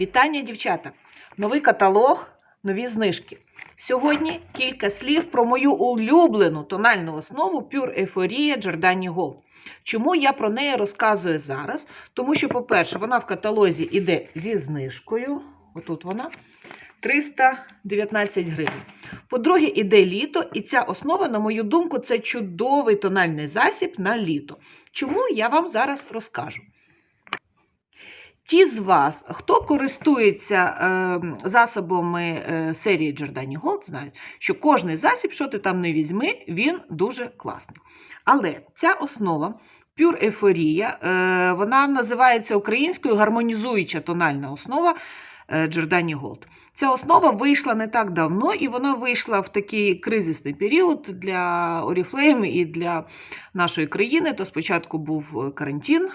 Вітання, дівчата! Новий каталог, нові знижки. Сьогодні кілька слів про мою улюблену тональну основу Pure Euphoria Giordani Gold. Чому я про неї розказую зараз? Тому що, по-перше, вона в каталозі йде зі знижкою. Отут вона. 319 гривень. По-друге, іде літо, і ця основа, на мою думку, це чудовий тональний засіб на літо. Чому я вам зараз розкажу? Ті з вас, хто користується е, засобами е, серії Giordani Gold, знають, що кожний засіб, що ти там не візьми, він дуже класний. Але ця основа Pure Euphoria, е, вона називається українською гармонізуюча тональна основа е, Giordani Gold. Ця основа вийшла не так давно, і вона вийшла в такий кризисний період для Oriflame і для нашої країни. То спочатку був карантин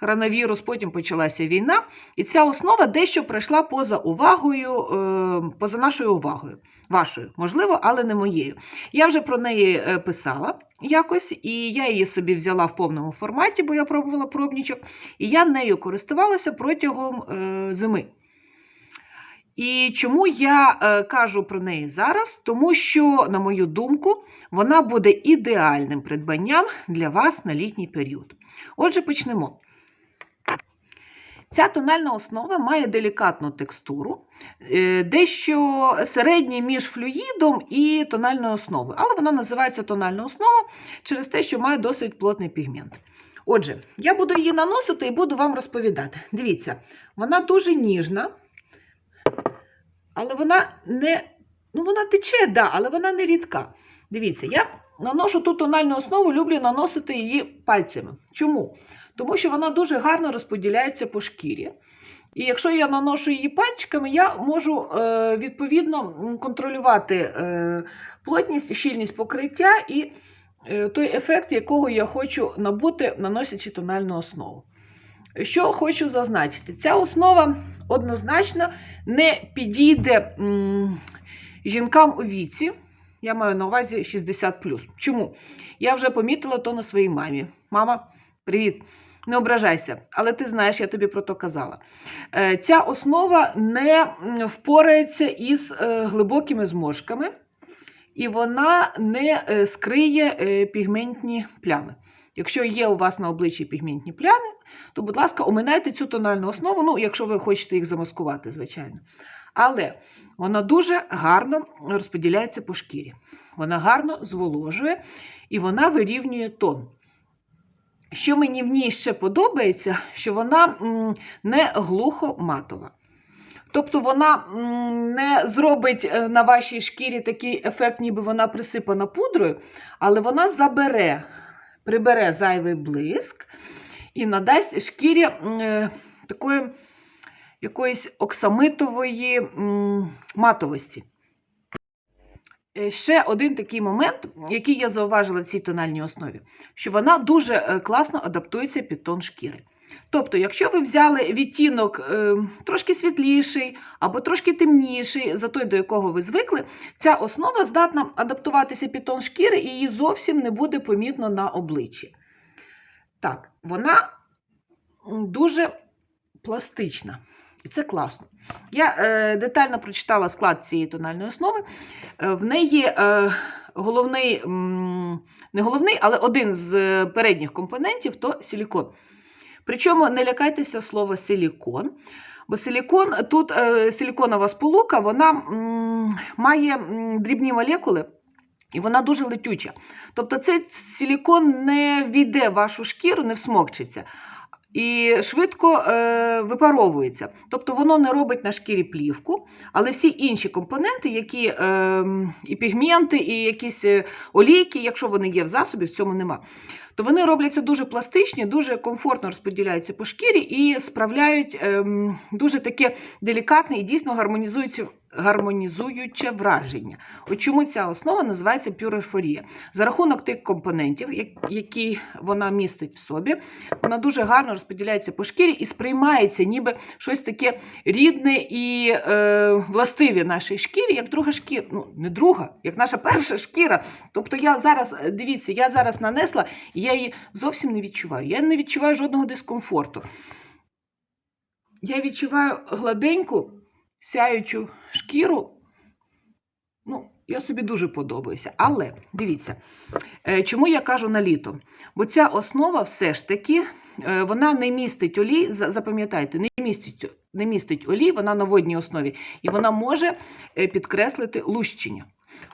коронавірус, потім почалася війна, і ця основа дещо пройшла поза увагою, е, поза нашою увагою. Вашою, можливо, але не моєю. Я вже про неї е, писала якось, і я її собі взяла в повному форматі, бо я пробувала пробнічок, і я нею користувалася протягом е, зими. І чому я кажу про неї зараз? Тому що, на мою думку, вона буде ідеальним придбанням для вас на літній період. Отже, почнемо. Ця тональна основа має делікатну текстуру, е, дещо середнє між флюїдом і тональною основою, але вона називається тональна основа через те, що має досить плотний пігмент. Отже, я буду її наносити і буду вам розповідати. Дивіться, вона дуже ніжна, але вона не. Ну, вона тече, да, але вона не рідка. Дивіться, я наношу ту тональну основу, люблю наносити її пальцями. Чому? Тому що вона дуже гарно розподіляється по шкірі. І якщо я наношу її пальчиками, я можу е, відповідно контролювати е, плотність, щільність покриття і е, той ефект, якого я хочу набути, наносячи тональну основу. Що хочу зазначити, ця основа однозначно не підійде жінкам у віці. Я маю на увазі 60. Чому? Я вже помітила то на своїй мамі. Мама, привіт! Не ображайся, але ти знаєш, я тобі про то казала. Е, Ця основа не впорається із е, глибокими зморшками, і вона не е, скриє пігментні плями. Якщо є у вас на обличчі пігментні плями, то, будь ласка, оминайте цю тональну основу, ну, якщо ви хочете їх замаскувати, звичайно. Але вона дуже гарно розподіляється по шкірі. Вона гарно зволожує і вона вирівнює тон. Що мені в ній ще подобається, що вона не глухо-матова. Тобто вона не зробить е, на вашій шкірі такий ефект, ніби вона присипана пудрою, але вона забере, прибере зайвий блиск і надасть шкірі е, такої якоїсь оксамитової матовості. Е, Ще один такий момент, який я зауважила в цій тональній основі, що вона дуже е, класно адаптується під тон шкіри. Тобто, якщо ви взяли відтінок е, трошки світліший або трошки темніший, за той, до якого ви звикли, ця основа здатна адаптуватися під тон шкіри і її зовсім не буде помітно на обличчі. Так, вона дуже пластична. І це класно. Я е, детально прочитала склад цієї тональної основи. Е, в неї е, головний, не головний, але один з е, передніх компонентів то силікон. Причому не лякайтеся слова силікон, бо силікон, тут е, силіконова сполука вона м, має дрібні молекули. І вона дуже летюча. Тобто цей силікон не війде в вашу шкіру, не всмокчиться. І швидко е, випаровується. Тобто воно не робить на шкірі плівку, але всі інші компоненти, які е, і пігменти, і якісь е, олійки, якщо вони є в засобі, в цьому нема. То вони робляться дуже пластичні, дуже комфортно розподіляються по шкірі і справляють е, дуже таке делікатне і дійсно гармонізуюче, гармонізуюче враження. От чому ця основа називається пюрефорія. За рахунок тих компонентів, які вона містить в собі, вона дуже гарно розподіляється по шкірі і сприймається ніби щось таке рідне і е, властиве нашій шкірі, як друга шкіра. Ну, не друга, як наша перша шкіра. Тобто я зараз, дивіться, я зараз нанесла, я її зовсім не відчуваю. Я не відчуваю жодного дискомфорту. я відчуваю гладеньку, сяючу шкіру. Ну, я собі дуже подобаюся. Але дивіться, е, чому я кажу на літо? Бо ця основа все ж таки е, вона не містить олій, за- запам'ятайте, не містить, не містить олій, вона на водній основі, і вона може е, підкреслити лущення.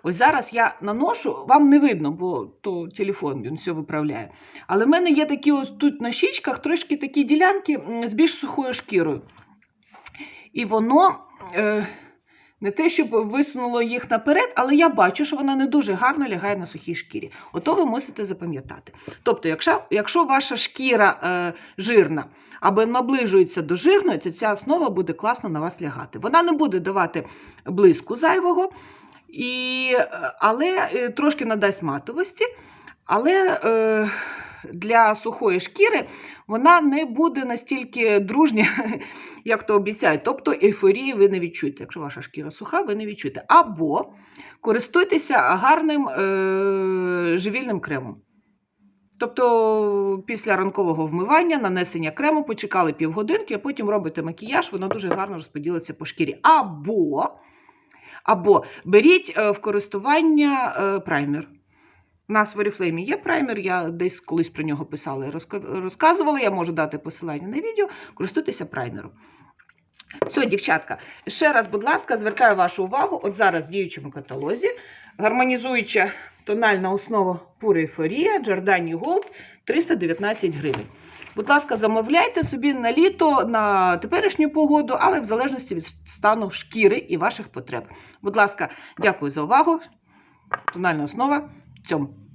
Ось зараз я наношу, вам не видно, бо то телефон він все виправляє. Але в мене є такі ось тут на щічках трошки такі ділянки з більш сухою шкірою. І воно е, не те, щоб висунуло їх наперед, але я бачу, що вона не дуже гарно лягає на сухій шкірі. Ото ви мусите запам'ятати. Тобто, якщо, якщо ваша шкіра е, жирна або наближується до жирної, то ця основа буде класно на вас лягати. Вона не буде давати блиску зайвого, і, е, але е, трошки надасть матовості. Але е, для сухої шкіри вона не буде настільки дружня, як то обіцяють. Тобто ейфорії ви не відчуєте. Якщо ваша шкіра суха, ви не відчуєте. Або користуйтеся гарним е, живільним кремом. Тобто після ранкового вмивання, нанесення крему, почекали півгодинки, а потім робите макіяж, воно дуже гарно розподілиться по шкірі. Або, або беріть е, в користування е, праймер. У нас в Oriflame є праймер, я десь колись про нього писала і розказувала. Я можу дати посилання на відео, користуйтеся праймером. Все, дівчатка, ще раз, будь ласка, звертаю вашу увагу. От зараз в діючому каталозі гармонізуюча тональна основа Euphoria Giordani Gold 319 гривень. Будь ласка, замовляйте собі на літо, на теперішню погоду, але в залежності від стану шкіри і ваших потреб. Будь ласка, дякую за увагу. Тональна основа. Цьому.